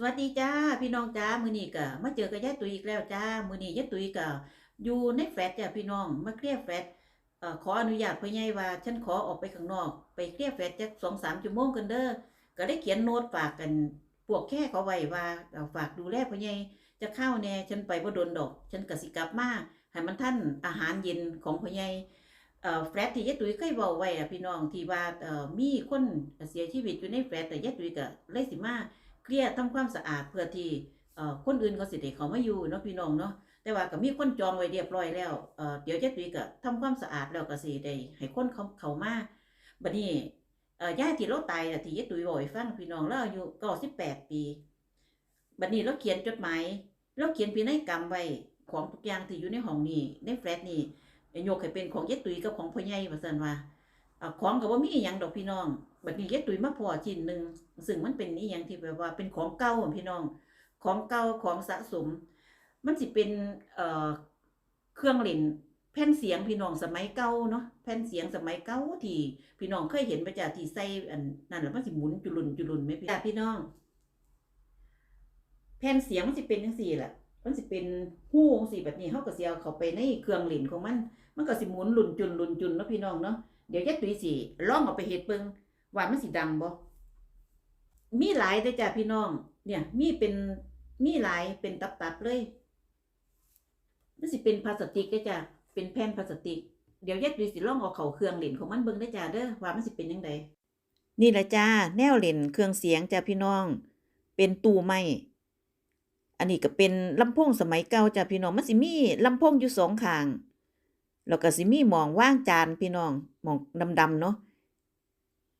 สวัสดีจ้าพี่น้องจ้ามือนี้ก็มาเจอกับยายตุยอีกแล้วจ้ามือนี้ยายตุยก็อยู่ในแฟลตจ้ะพี่น้องมาเคลียร์แฟลตขออนุญาตพ่อใหญ่ว่าฉันขอออกไปข้างนอก ไปเคลียร์แฟลตจัก2-3ชั่วโมงกันเด้อก็ได้เขียนโน้ตฝากกันพวกแค่เขาไว้ว่าฝากดูแลพ่อใหญ่จะเข้าแน่ฉันไปบ่โดนดอก ฉันก็สิกลับมาให้มันทันอาหารเย็นของพ่อใหญ่แฟลตที่ยายตุยเคยเว้าไว้อะพี่น้องที่ว่ามีคนเสียชีวิตอยู่ในแฟลตแต่ยายตุยก็เลยสิมา เคลียร์ทำความสะอาดเพื่อที่คนอื่นเขาสิได้เขามาอยู่เนาะพี่น้องเนาะแต่ว่าก็มีคนจองไว้เรียบร้อยแล้วเเดี๋ยวเจ๊ตุ้ยก็ทำความสะอาดแล้วก็สิได้ให้คนเขาเขามาบัดนี้ย่าที่เราตายที่เจ๊ตุ้ยบอกให้ฟังพี่น้องเราอายุ98ปีบัดนี้เราเขียนจดหมายเราเขียนพินัยกรรมไว้ของทุกอย่างที่อยู่ในห้องนี้ในแฟลตนี้ยกให้เป็นของเจ๊ตุ้ยกับของพ่อใหญ่ว่าซั่นว่า ของก็บ่มีอิหยังดอกพี่น้องบัดนี้เจ๊ตุ้ยมาพอชิ้นหนึ่งซึ่งมันเป็นอีหยังที่แบบว่าเป็นของเก่าอะพี่น้อง ของเก่าของสะสม มันสิเป็นเอ่อเครื่องเล่นแผ่นเสียงพี่น้องสมัยเก่าเนาะแผ่นเสียงสมัยเก่าที่พี่น้องเคยเห็นไปจ้ะที่ใส่อันนั่นแล้วมันสิหมุนจุลุนจุลุนไหมพี่จ้ะพี่น้อง แผ่นเสียงมันสิเป็นจังซี่แหละมันสิเป็นหู้จังซี่แบบนี้เฮาก็สิเอาเข้าไปในเครื่องเล่นของมัน มันก็สิหมุนหลุนจุนหลุนจุนเนาะพี่น้องเนาะ เดี๋ยวยัดตุ้ยสิลองเอาไปเฮ็ดเบิงว่ามันสิดังบ่มีหลายเด้จ้ะพี่น้อง เนี่ย มีเป็นมีหลายเป็นตับๆเลยมันสิเป็นพลาสติกเด้จ้ะเป็นแผ่นพลาสติก เดี๋ยวยัดตุ้ยสิลองเอาเข้าเครื่องเล่นของมันเบิงเด้จ้ะเด้อว่ามันสิเป็นจังไดนี่แหละจ้าแนวเล่นเครื่องเสียงจ้ะพี่น้อง เป็นตู้ไม้อันนี้ก็เป็นลำโพงสมัยเก่าจ้ะพี่น้องมันสิมีลำโพงอยู่สองข้าง แล้วก็สิมีหมองว่างจานพี่น้องหมองดำๆเนาะ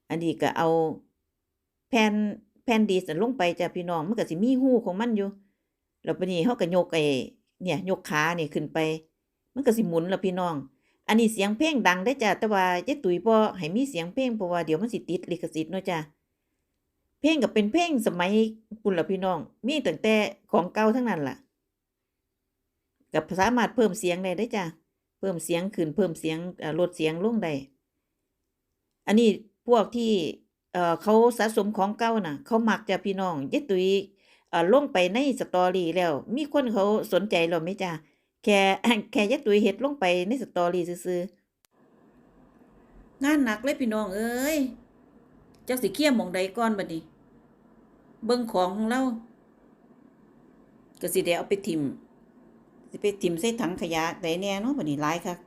อันนี้ก็เอาแผ่นแผ่นดีสลงไปจ้ะพี่น้องมันก็สิมีหูของมันอยู่แล้วปนี้เฮาก็ยกไอ้เนี่ยยกขานี่ขึ้นไป มันก็สิหมุนแล้วพี่น้อง อันนี้เสียงเพลงดังได้จ้ะแต่ว่าเจ๊ตุ๋ยบ่ให้มีเสียงเพลงเพราะว่าเดี๋ยวมันสิติดลิขสิทธิ์เนาะจ้ะเพลงก็เป็นเพลงสมัยปุ่นละพี่น้อง มีตั้งแต่ของเก่าทั้งนั้นล่ะก็สามารถเพิ่มเสียงได้เด้จ้ะ เพิ่มเสียงขึ้นเพิ่มเสียงลดเสียงลงได้ อันนี้พวกที่เขาสะสมของเก่าน่ะ เขามักจะพี่น้องยายตุ้ยเอ่อลงไปในสตอรี่แล้ว มีคนเขาสนใจแล้วไหมจ้ะแค่แค่ยายตุ้ยเฮ็ดลงไปในสตอรี่ซื่องานหนักเลยพี่น้องเอ้ยจักสิเคียร์หมองใดก่อนบัดนี้ เบิ่งของของเราก็สิได้เอาไปทิม สิไปทิ่มใส่ถังขยะได้แน่เนาะบัดนี้หลายคัก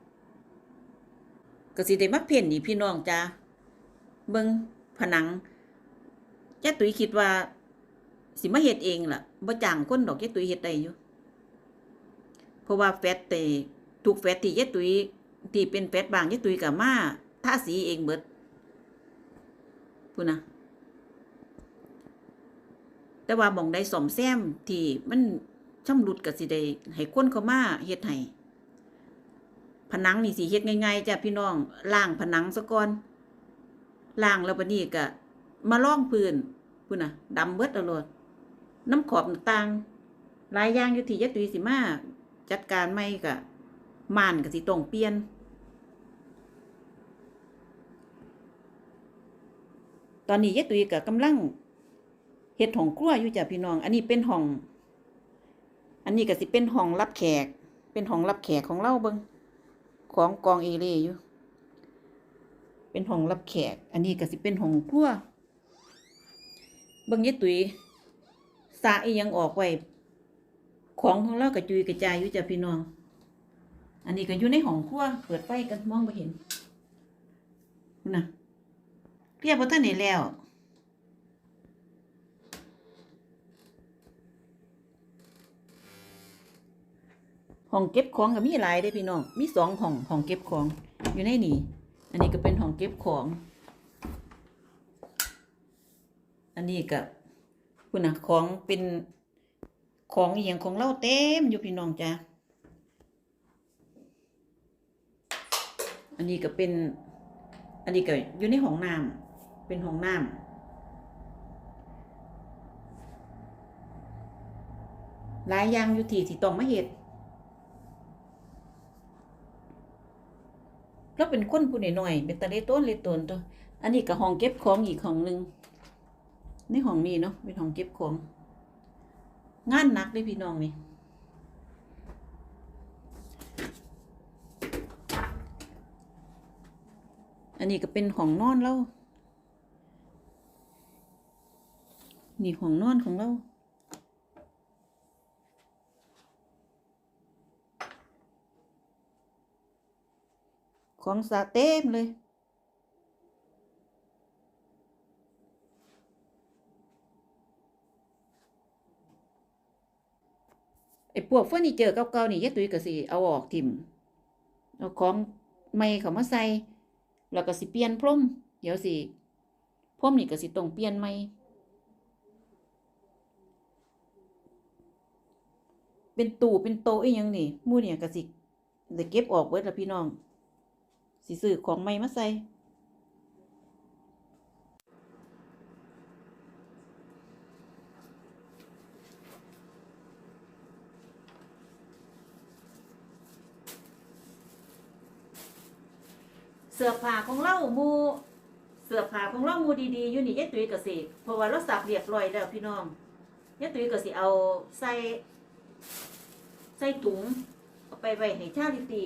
ก็สิได้มาเพ่นนี่พี่น้องจ้าเบิ่งผนังจ้าตุ้ยคิดว่า สิมาเฮ็ดเองล่ะบ่จ้างคนดอกจ้าตุ้ยเฮ็ดได้อยู่เพราะว่าแฟตแต่ทุกแฟตที่จ้าตุ้ยที่เป็นแฟตบางจ้าตุ้ยก็มาทาสีเองเบิดพูดนะแต่ว่าหม่องใดซ่อมแซมที่มัน ช่ำรุดก็สิได้ให้คนเขามาเฮ็ดให้ผนังนี่สิเฮ็ดง่ายๆจ้ะพี่น้องล้างผนังซะก่อนล้างแล้วบัดนี้ก็มาล่องพื้นพุ่นน่ะดำเบิดเอาโลดน้ำขอบต่างหลายอย่างอยู่ที่ยะตุยสิมาจัดการใหม่ก็ม่านก็สิต้องเปลี่ยน ตอนนี้ยะตุยก็กำลังเฮ็ดห้องครัวอยู่จ้ะพี่น้อง อันนี้เป็นห้อง อันนี้ก็สิเป็นห้องรับแขก เป็นห้องรับแขกของเราเบิงของกองเอเล่อยู่ เป็นห้องรับแขก อันนี้ก็สิเป็นห้องครัวเบิงยายตุ๋ยสระอียังออกไว้ของของเรากระจุยกระจายอยู่จ้ะพี่น้อง อันนี้ก็อยู่ในห้องครัวเปิดไฟกันมองบ่เห็นนะเรียบบ่ทันได้แล้ว ห้องเก็บของก็มีหลายเด้พี่น้อง มีสองห้องห้องเก็บของอยู่ในนี่ อันนี้ก็เป็นห้องเก็บของ อันนี้ก็คุณนะของเป็นของอหย่างของเราเต็มอยู่พี่น้องจ้ะอันนี้ก็เป็น อันนี้ก็อยู่ในห้องน้ำเป็นห้องน้ำหลายอย่างอยู่ที่ที่ต้องมาเฮ็ด เราเป็นคนผู้น้อยๆเป็นตาเลต้นเล็ตนตัว อันนี้ก็ห้องเก็บของอีกห้องหนึ่งในห้องนี้เนาะเป็นห้องเก็บของ งานหนักเด้พี่น้องนี่อันนี้ก็เป็นห้องนอนเรานี่ห้องนอนของเรา ของสะเต็มเลยไอ้พวกเฟอร์นิเจอร์เก่าๆนี่ยายตุ้ยก็สิเอาออกทิ่มเอาของใหม่เขามาใส่แล้วก็สิเปลี่ยนพรมเดี๋ยวสิพรมนี่ก็สิต้องเปลี่ยนใหม่เป็นตู้เป็นโต๊ะอีหยังนี่มู่เนี่ยก็สิได้เก็บออกเบิดละพี่น้อง สิซื้อของใหม่มาใส่เสื้อผ้าของเรามูเสื้อผ้าของเรามูดีๆอยู่นี่ยายตุ้ยก็สิเพราะว่าเราสับเรียบร้อยแล้วพี่น้องยายตุ้ยก็สิเอาใส่ใส่ถุงเอาไปไว้ให้ชาลิตี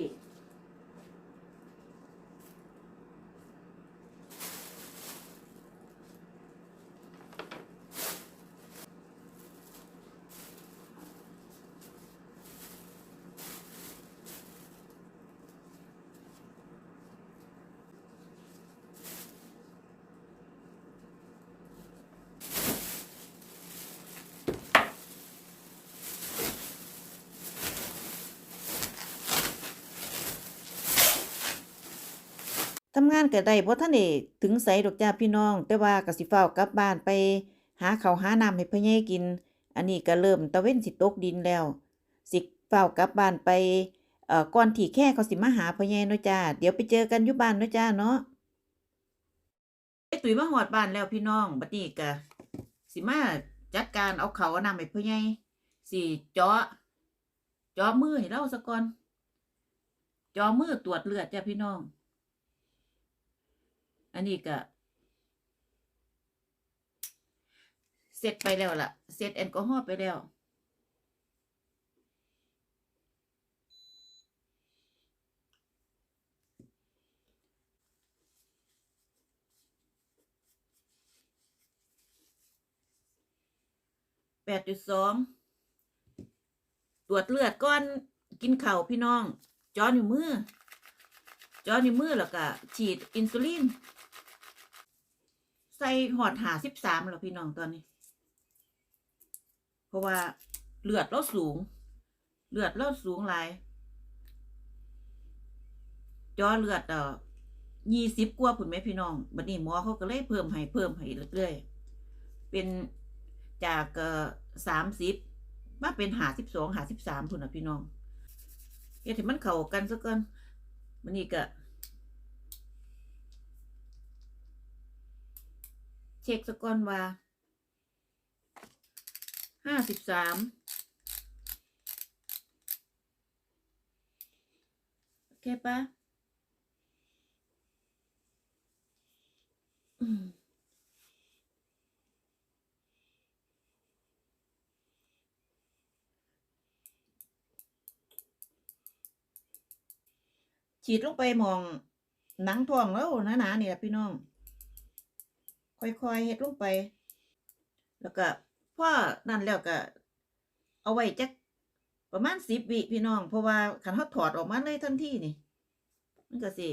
ทำงานก็ได้บ่ทันได้ถึงไสดอกจ้าพี่น้อง แต่ว่าก็สิฟ้ากลับบ้านไป หาข้าวหาน้ำให้พ่อใหญ่กิน อันนี้ก็เริ่มตะเว้นสิตกดินแล้ว สิฟ้ากลับบ้านไปเอ่อก่อนที่แค่เขาสิมาหาพ่อใหญ่เนาะจ้าเดี๋ยวไปเจอกันอยู่บ้านเนาะจ้าเนาะไอ้ตุ๋ยมาฮอดบ้านแล้วพี่น้องบัดนี้ก็สิมาจัดการเอาข้าวเอาน้ำให้พ่อใหญ่สิเจาะเจาะมือให้เราซะก่อนเจาะมือตรวจเลือดจ้าพี่น้อง อันนี้ก็เสร็จไปแล้วล่ะ เสร็จแอลกอฮอล์ไปแล้ว แปดจุดสอง ตรวจเลือดก่อนกินข้าพี่น้อง จอนิ้วมือ จอนิ้วมือแล้วก็ฉีดอินซูลิน ใส่หอดหาสิบสามแล้วพี่น้องตอนนี้ เพราะว่าเลือดเราสูง เลือดเราสูงหลายจอเลือดเอ่อยี่สิบกว่าผุนไหมพี่น้องบัดนี้หมอเขาก็เลยเพิ่มให้เพิ่มให้เรื่อยๆเป็นจากเอ่อสามสิบมาเป็นหาสิบสองหาสิบสามผุนนะพี่น้องเฮ็ดให้มันเข้ากันซะก่อนบัดนี้ก็ เช็คสก่อนว่าห้าสิบสามโอเคปะอืมฉีดลงไปหมองหนังท้องแล้วหนาๆนี่แหละพี่น้อง ค่อยๆเฮ็ดลงไป แล้วก็พ่อนั่นแล้วก็ เอาไว้จักประมาณสิบวิพี่น้อง เพราะว่าคันเขาถอดออกมาเลยทันทีนี่ มันก็สิ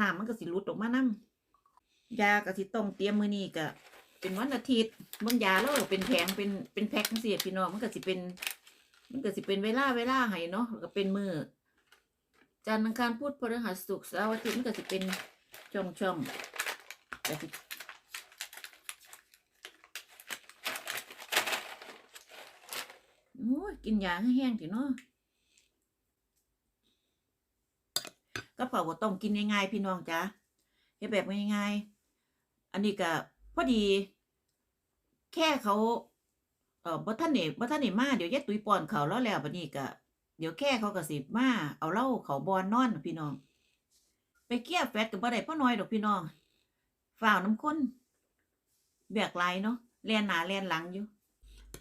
น้ำมันก็สิหลุดออกมานํยาก็สิต้องเตรียมมือนี้ก็เป็นวันอาทิตย์บางยาแล้วเป็นแผงเป็นเป็นแพ็คจังซี่พี่น้องมันก็สิเป็น มันก็สิเป็นเวลาเวลาให้เนาะแล้วก็เป็นมือจันทร์อังคารพุธพฤหัสศุกร์เสาร์อาทิตย์มันก็สิเป็นช่องช่อง โอ้ยกินยาให้แห้งทีเนาะกระเป๋าก็ต้องกินง่ายๆพี่น้องจ้ะเฮ็ดแบบง่ายๆอันนี้ก็พอดี แค่เขาเอ่อบ่ทันได้บ่ทันได้มาเดี๋ยวยายตุ้ยป้อนเขาแล้วแล้วบัดนี้ก็เดี๋ยวแค่เขาก็สิมาเอาเล้าเขาบอนนอนพี่น้อง ไปเกลียแฟตก็บ่ได้พ่อน้อยดอกพี่น้อง ฝ้าวน้ำข้นแบกหลเนาะแลนหนาแลนหลังอยู่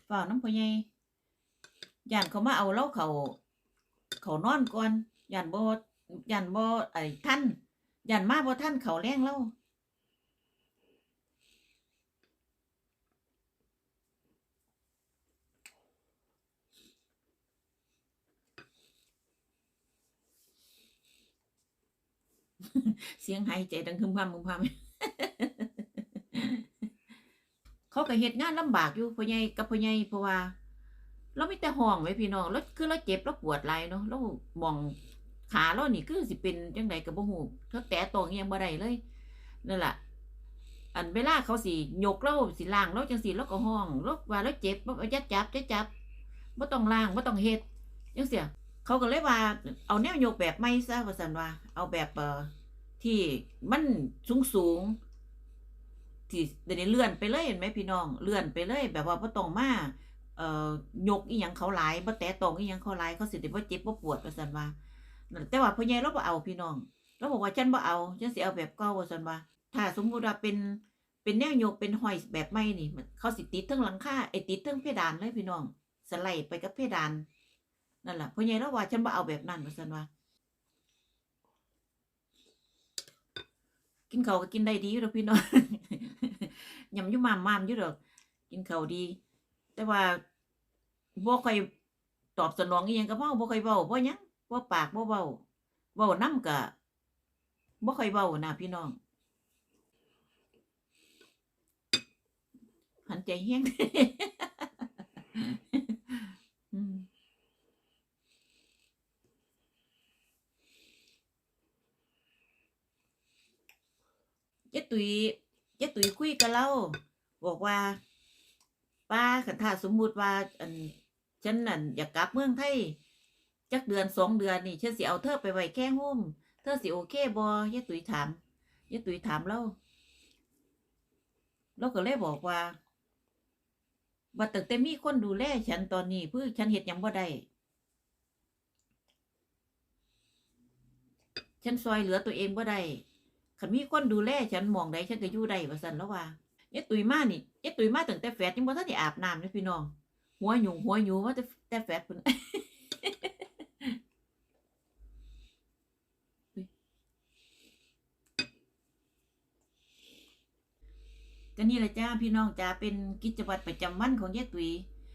ฝ้าวน้ำพ่อใหญ่ย่านเขามาเอาเราเขาเขานอนก่อนย่านบ่ย่านบ่ไอ้ท่านย่านมาบ่ท่านเขาแรงเราเสียงหายใจดังคึมพำคึมพำ เขาก็เฮ็ดงานลำบากอยู่พ่อใหญ่กับพ่อใหญ่เพราะว่าเราไม่แต่ห้องไว้พี่น้องแล้วคือเราเจ็บเราปวดไหลเนาะเรามองขาเรานี่คือสิเป็นจังไดก็บ่ฮู้เขาแตะตรงอิหยังบ่ได้เลยนั่นล่ะอันเวลาเขาสิยกเราสิล้างเราจังซี่เราก็ห้องเราว่าเราเจ็บบ่อย่าจับอย่าจับบ่ต้องล้างบ่ต้องเฮ็ดจังซี่เขาก็เลยว่า เอาแนวยกแบบใหม่ซะว่าซั่นว่า เอาแบบเอ่อที่มันสูงสูง ๆที่เดี๋ยวนี้เลื่อนไปเลยเห็นไหมพี่น้อง เลื่อนไปเลย แบบว่าบ่ต้องมาเอ่อยกอีหยังเขาหลายบ่แตะตรงอีหยังเขาหลายเขาสิได้บ่เจ็บบ่ปวดว่าซั่นว่าแต่ว่าพ่อใหญ่เราบ่เอาพี่น้องเราบอกว่าฉันบ่เอาฉันสิเอาแบบเก่าว่าซั่นว่าถ้าสมมุติว่าเป็นเป็นแนวยกเป็นห้อยแบบใหม่นี่เขาสิติดทั้งหลังคาไอ้ติดทั้งเพดานเลยพี่น้องสไลด์ไปกับเพดานนั่นแหละพ่อใหญ่เราว่าฉันบ่เอาแบบนั้นว่าซั่นว่ากินเขาก็กินได้ดีอยู่ดอกพี่น้อง ยำอยู่มามมามอยู่ดอกกินเขาวดี แต่ว่าบ่ค่อยตอบสนองอีหยังกับเฮาบ่ค่อยเว้าบ่หยังบ่ปากบ่เว้าเว้านำก็บ่ค่อยเว้านะพี่น้องหันใจแฮงอืมเจ๊ตุ๋ย เจ๊ตุ๋ยคุยกับเราบอกว่า ป้าคันถ้าสมมุติว่า อันฉันนั่นอยากกลับเมืองไทยจักเดือนสองเดือนนี่ฉันสิเอาเธอไปไว้แค่ห้มเธอสิโอเคบ่ยายตุ๋ยถามยายตุ๋ยถามเราเราก็เลยบอกว่าว่าตั้งแต่มีคนดูแลฉันตอนนี้เพื่อฉันเฮ็ดยังบ่ได้ฉันซอยเหลือตัวเองบ่ได้ คันมีคนดูแลฉันมองใดฉันก็อยู่ได้ว่าซั่นแล้วว่ายายตุยมานี่ยายตุยมาตั้งแต่แฟดยังบ่ทันได้อาบน้ำเลยพี่น้อง หัวหยุงหัวหยูมาแต่แต่แฟดพุ่นก็นี่แหละจ้าพี่น้องจ้าเป็นกิจวัตรประจำวันของยายตุย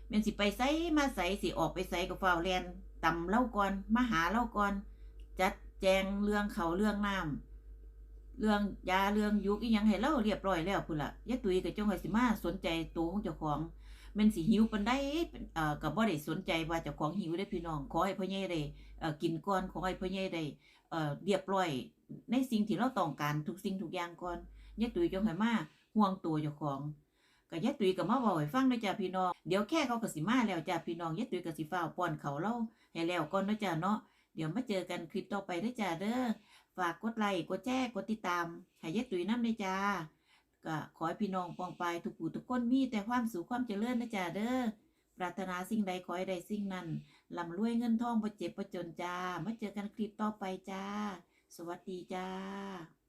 แม่นสิไปไสมาไสสิออกไปไสก็ฟ้าวแลนตำเล่าก่อนมาหาเล่าก่อนจัดแจงเรื่องเขาเรื่องน้ำ เรื่องยาเรื่องยุกอีหยังให้เราเรียบร้อยแล้วพุ่นละยายตุ้ยก็จงให้สิมาสนใจตัวของเจ้าของแมันสิหิวปานใดเอ่อก็บ่ได้สนใจว่าเจ้าของหิวเด้พี่น้อง ขอให้พ่อใหญ่ได้เอ่อกินก่อนขอให้พ่อใหญ่ได้เอ่อเรียบร้อย ในสิ่งที่เราต้องการทุกสิ่งทุกอย่างก่อนยายตุ้ยจงให้มาห่วงตัวเจ้าของก็ยายตุ้ยก็มาเว้าให้ฟังด้อจ้าพี่น้อง เดี๋ยวแค่เขาก็สิมาแล้วจ้าพี่น้องยายตุ้ยก็สิฟ้าวป้อนเขาวเราให้แล้วก่อนเนาะจ้าเนาะ เดี๋ยวมาเจอกันคลิปต่อไปด้อจ้าเด้อ ฝากกดไลค์กดแชร์กดติดตามให้ยายตุ๋ยน้ำเลยจ้าก็ขอให้พี่น้องปองไปทุกผู้ทุกคนมีแต่ความสุขความเจริญนะจ้าเด้อปรารถนาสิ่งใดขอให้ได้สิ่งนั้นลำรวยเงินทองบ่เจ็บบ่จนจ้ามาเจอกันคลิปต่อไปจ้า สวัสดีจ้า